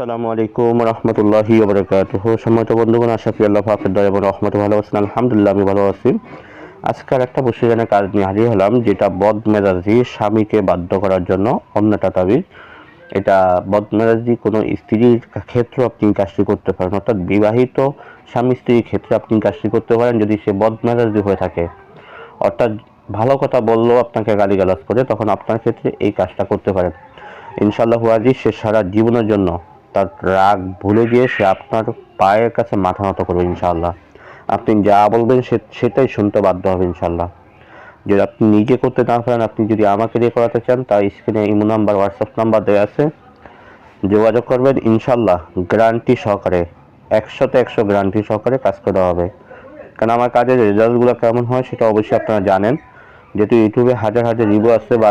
আসসালামু আলাইকুম রহমতুল্লাহি ওবরাকাতুহ সম্মানিত বন্ধুগণ, আশা করি আল্লাহ দয়া এবং রহমতে ভালো আছেন। আলহামদুলিল্লাহ, আমি ভালো আছি। আজকে আর একটা বসিরানের কাজ নিয়ে হাজির হলাম, যেটা বদ মেজাজি স্বামীকে বাধ্য করার জন্য অন্যটা তাবিজ। এটা বদ মেজাজি কোনো স্ত্রীর ক্ষেত্রে আপনি কাজটি করতে পারেন, অর্থাৎ বিবাহিত স্বামী স্ত্রীর ক্ষেত্রে আপনি কাজটি করতে পারেন যদি সে বদ মেজাজি হয়ে থাকে। অর্থাৎ ভালো কথা বললেও আপনাকে গালিগালাজ করে তখন আপনার ক্ষেত্রে এই কাজটা করতে পারেন। ইনশাআল্লাহ আজি সে সারা জীবনের জন্য তার রাগ ভুলে গিয়ে সে আপনার পায়ের কাছে মাথা নত করবে ইনশাল্লাহ আপনি যা বলবেন সেটাই শুনতে বাধ্য হবে ইনশাল্লাহ যদি আপনি নিজে করতে না পারেন, আপনি যদি আমাকে দিয়ে করাতে চান, তার স্ক্রিনে ইমো নাম্বার, হোয়াটসঅ্যাপ নাম্বার দেওয়া আছে। যোগাযোগ করবেন ইনশাল্লাহ গ্যারান্টি সহকারে, একশোতে একশো গ্যারান্টি সহকারে কাজ করে হবে। কারণ আমার কাজের রেজাল্টগুলো কেমন হয় সেটা অবশ্যই আপনারা জানেন। যেহেতু ইউটিউবে হাজার হাজার রিভিউ আছে বা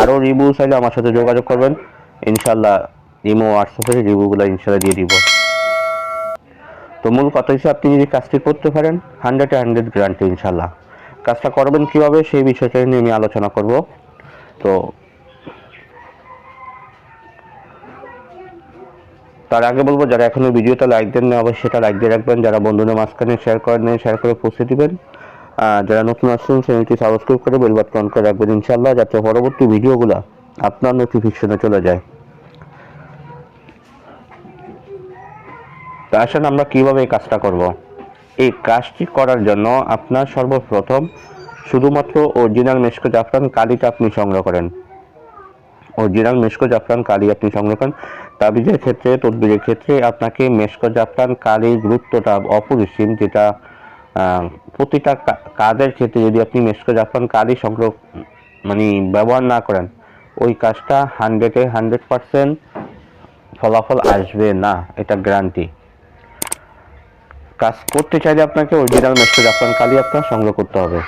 আরও রিভিউ চাইলে আমার সাথে যোগাযোগ করবেন। ইনশাল্লাহ ইমো হোয়াটসঅ্যাপে রিভিউগুলো ইনশাল্লাহ দিয়ে দিব। তো মূল কথা হচ্ছে আপনি যদি কাজটি করতে পারেন হান্ড্রেড হান্ড্রেড গ্যারান্টি ইনশাল্লাহ কাজটা করবেন কীভাবে সেই বিষয়টা নিয়ে আমি আলোচনা করব। তো তার আগে বলব, যারা এখনও ভিডিওটা লাইক দেন না অবশ্যই সেটা লাইক দিয়ে রাখবেন। যারা বন্ধুদের মাঝখানে শেয়ার করেন শেয়ার করে পৌঁছে দিবেন। যারা নতুন আসছেন চ্যানেলটি সাবস্ক্রাইব করে বেল বাটন করে রাখবেন ইনশাল্লাহ যাতে পরবর্তী ভিডিওগুলো আপনার নোটিফিকেশনে চলে যায়। আসেন আমরা কীভাবে এই কাজটা করব? এই কাজটি করার জন্য আপনার সর্বপ্রথম শুধুমাত্র অরিজিনাল মেশকো জাফরান কালিটা আপনি সংগ্রহ করেন। অরিজিনাল মেশকো জাফরান কালি আপনি সংগ্রহ করেন। তাবিজের ক্ষেত্রে, তদবিরের ক্ষেত্রে আপনাকে মেশকো জাফরান কালির গুরুত্বটা অপরিসীম যেটা প্রতিটা কাজের ক্ষেত্রে যদি আপনি মেশকো জাফরান কালি সংগ্রহ মানে ব্যবহার না করেন, ওই কাজটা হান্ড্রেডে হান্ড্রেড পার্সেন্ট ফলাফল আসবে না, এটা গ্যারান্টি কাজ করতে চাইলে আপনাকে অরিজিনাল মেশকো জাফরান কালি আপনার সংগ্রহ করতে হবে।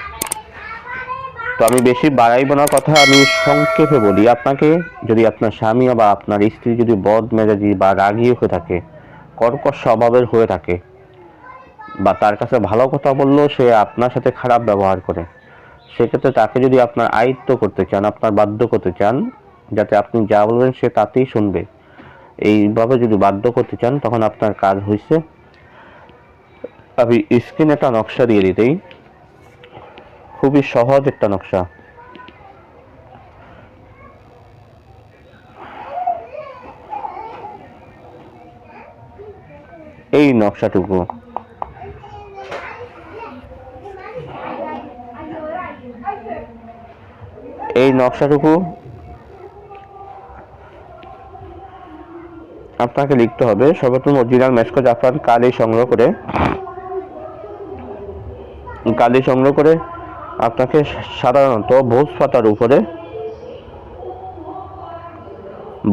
তো আমি বেশি বাড়াইব না, কথা আমি সংক্ষেপে বলি। আপনাকে যদি আপনার স্বামী বা আপনার স্ত্রী যদি বদ মেজাজি বা রাগী হয়ে থাকে, কর্কশ স্বভাবের হয়ে থাকে, বা তার কাছে ভালো কথা বললেও সে আপনার সাথে খারাপ ব্যবহার করে, সেক্ষেত্রে তাকে যদি আপনার আয়ত্ত করতে চান, আপনার বাধ্য করতে চান, যাতে আপনি যা বলবেন সে তাতেই শুনবে। এইভাবে যদি বাধ্য করতে চান, তখন আপনার কাজ হয়েছে আমি স্ক্রিনে একটা নকশা দিয়ে দিতেই। খুবই সহজ একটা নকশা। এই নকশাটুকু। এই নকশাটুকু আপনাকে লিখতে হবে। সর্বপ্রথম অরিজিনাল মেসকো জাফরান কালি সংগ্রহ করে কালি সংগ্রহ করে আপনাকে সাধারণত ভোজ পাতার উপরে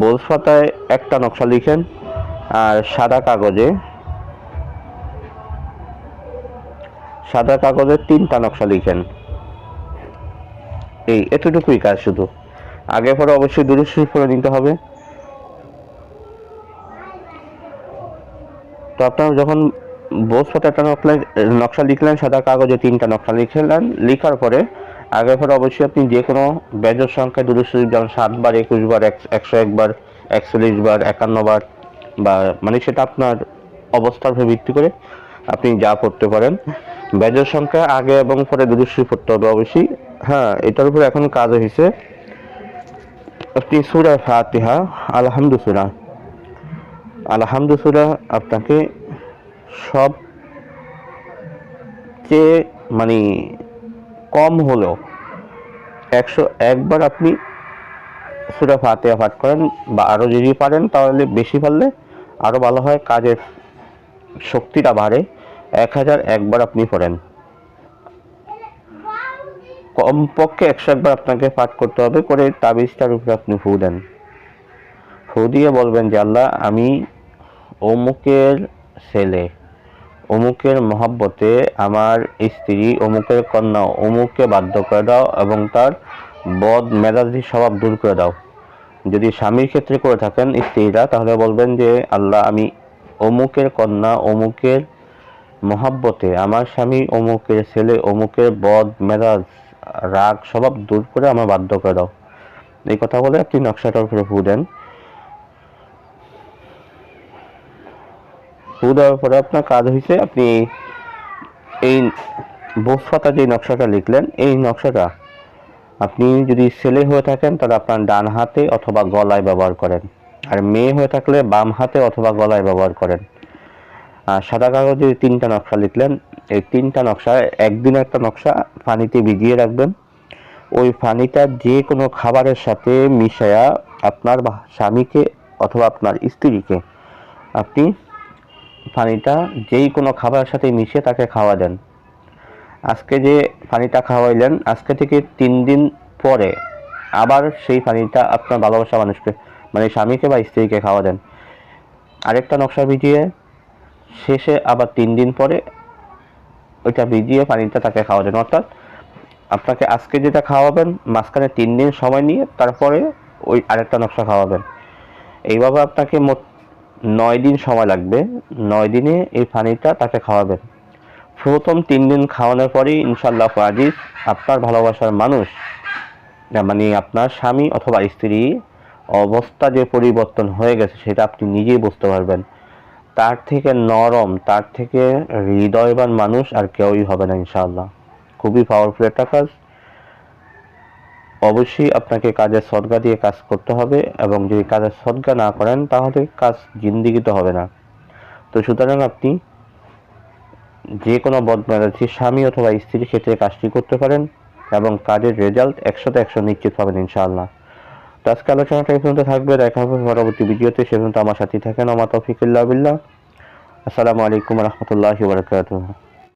ভোজ পাতায় একটা নকশা লিখেন আর সাদা কাগজে সাদা কাগজে তিনটা নকশা লিখেন। এই এতটুকুই কাজ শুধু। আগে পরে অবশ্যই দুরুশ্রী করে নিতে হবে। তো আপনার যখন বোস একটা নকশা লিখলেন, সাদা কাগজে তিনটা নকশা লিখলেন। লিখার পরে আগে পরে অবশ্যই আপনি যে কোনো বেজর সংখ্যায় দুটো যেমন সাতবার একুশ বার, এক- একশো একবার একচল্লিশ বার, একান্ন বা মানে সেটা আপনার অবস্থার উপর ভিত্তি করে আপনি যা করতে পারেন। বেজর সংখ্যা আগে এবং পরে দুটো শরীফ পড়তে হবে অবশ্যই। হ্যাঁ এটার উপর এখন কাজ হয়েছে আপনি সুরা ফাতিহা আলহামদু সুরা আলহামদু সুরা আপনাকে সব চেয়ে মানে কম হলেও একশো একবার আপনি সুরা ফাতেহা পাঠ করেন বা আরও যদি পারেন, তাহলে বেশি পারলে আরও ভালো হয়, কাজের শক্তিটা বাড়ে। এক হাজার একবার আপনি পড়েন। কমপক্ষে একশো একবার আপনাকে পাঠ করতে হবে, করে তাবিজটার উপরে আপনি ফু দেন। ফু দিয়ে বলবেন যে, আল্লাহ, আমি অমুকের ছেলে। অমুকের মহাব্বতে আমার স্ত্রী, অমুকের কন্যা, অমুককে বাধ্য করে দাও এবং তার বদ মেজাজি স্বভাব দূর করে দাও। যদি স্বামীর ক্ষেত্রে করে থাকেন স্ত্রীরা, তাহলে বলবেন যে, আল্লাহ, আমি অমুকের কন্যা, অমুকের মহাব্বতে আমার স্বামী, অমুকের ছেলে, অমুকের বদ মেজাজ রাগ, স্বভাব দূর করে আমার বাধ্য করে দাও। এই কথা বলে আপনি নকশাটার উপরে ফু দেন। ফু দেওয়ার পরে আপনার কাজ হয়েছে, আপনি এই বোস পাতা যে নকশাটা লিখলেন, এই নকশাটা আপনি যদি ছেলে হয়ে থাকেন, তাহলে আপনার ডান হাতে অথবা গলায় ব্যবহার করেন। আর মেয়ে হয়ে থাকলে বাম হাতে অথবা গলায় ব্যবহার করেন। আর সাদা কাগজে তিনটা নকশা লিখলেন, এই তিনটা নকশা, একদিন একটা নকশা পানিতে ভিজিয়ে রাখবেন। ওই পানিটা যে কোনো খাবারের সাথে মিশায়া আপনার স্বামীকে অথবা আপনার স্ত্রীকে আপনি পানিটা যেই কোনো খাবারের সাথে মিশিয়ে তাকে খাওয়া দেন। আজকে যে পানিটা খাওয়াইলেন, আজকে থেকে তিন দিন পরে আবার সেই পানিটা আপনার ভালোবাসা মানুষকে মানে স্বামীকে বা স্ত্রীকে খাওয়া দেন। আরেকটা নকশা ভিজিয়ে শেষে আবার তিন দিন পরে ওইটা ভিজিয়ে পানিটা তাকে খাওয়া দেন। অর্থাৎ আপনাকে আজকে যেটা খাওয়াবেন, মাঝখানে তিন দিন সময় নিয়ে তারপরে ওই আরেকটা নকশা খাওয়াবেন। এইভাবে আপনাকে মোট নয় দিন সময় লাগবে। নয় দিনে এই পানিটা তাকে খাওয়াবেন। প্রথম তিন দিন খাওয়ানোর পরেই ইনশাল্লাহ আজিজ, আপনার ভালোবাসার মানুষ মানে আপনার স্বামী অথবা স্ত্রী, অবস্থা যে পরিবর্তন হয়ে গেছে সেটা আপনি নিজেই বুঝতে পারবেন। তার থেকে নরম, তার থেকে হৃদয়বান মানুষ আর কেউই হবে না ইনশাআল্লাহ। খুবই পাওয়ারফুল একটা কাজ। অবশ্যই আপনাকে কাজের সদগা দিয়ে কাজ করতে হবে এবং যদি কাজের সদগা না করেন তাহলে কাজ জিন্দিগিতে হবে না। তো সুতরাং আপনি যে কোনো বদমেজাজি স্বামী অথবা স্ত্রীর ক্ষেত্রে কাজটি করতে পারেন এবং কাজের রেজাল্ট একশোতে একশো নিশ্চিত পাবেন ইনশাআল্লাহ। তো আজকে আলোচনাটা এই পর্যন্ত থাকবে। দেখা হবে পরবর্তী ভিডিওতে। সে পর্যন্ত আমার সাথে থাকেন। আমার তৌফিকুল্লাহ আসসালামু আলাইকুম রহমতুল্লাহি বারকাতুহ।